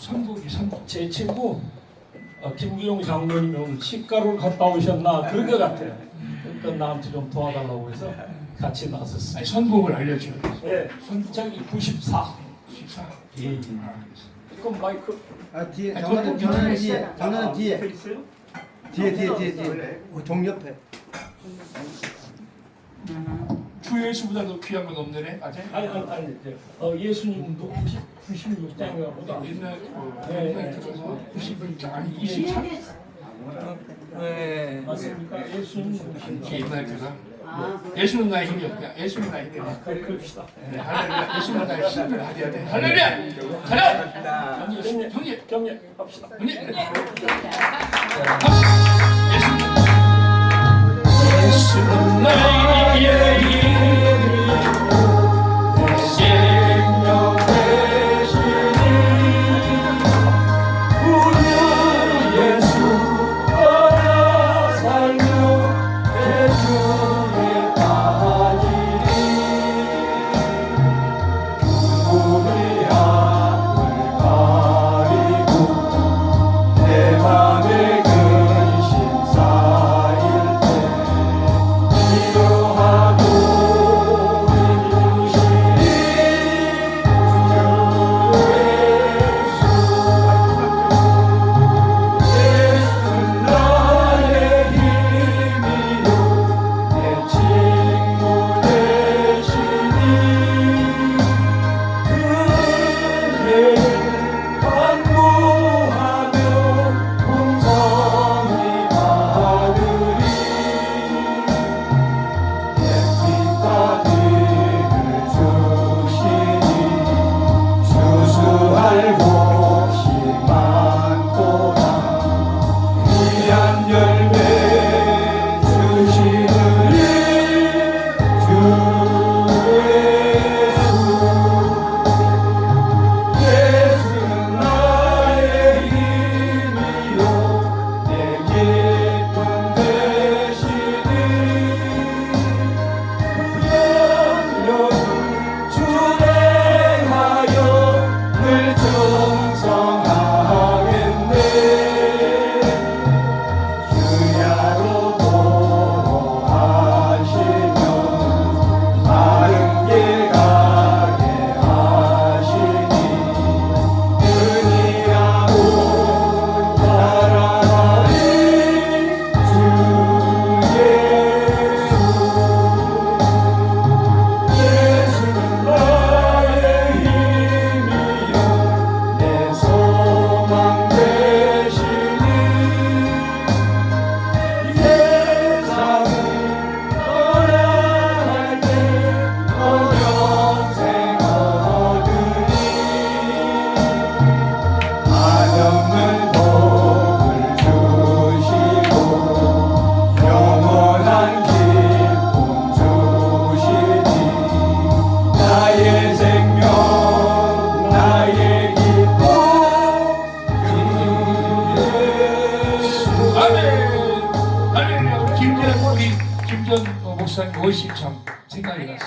선곡이 선곡. 제 친구 어, 김기용 장로님이 오늘 치과를 갔다 오셨나 그런 것 같아요. 그러니까 나한테 좀 도와달라고 해서 같이 아니 나섰어요. 선곡을 알려줘요. 네, 저기 94. 14. 예, 예. 그럼 마이크 아 뒤에 아, 장난은 있어요. 뒤에 장난은 뒤에 옆에 있어요? 뒤에 뒤에 뒤에 뒤에 종 옆에 주 예수보다도 귀한 건 없네, 맞아요? 아니 아니 아니 이제 어, 예수님도 90 96장인가 보다. 옛날 그 네, 옛날 네. 들어서 90을 아니 23 네, 맞습니까? 예수님 96장. 옛날 들어. 예수는 나의 힘이 없다. 예수는 나의 힘이 없다. 그럽시다. 네, 할렐루야. 예수는 나의 힘을 가져야 돼. 할렐루야. 가자. 경례 형님, 경례 합시다. 형님. 주 작년에 우리 김전 목사님 50참 생각이 났어.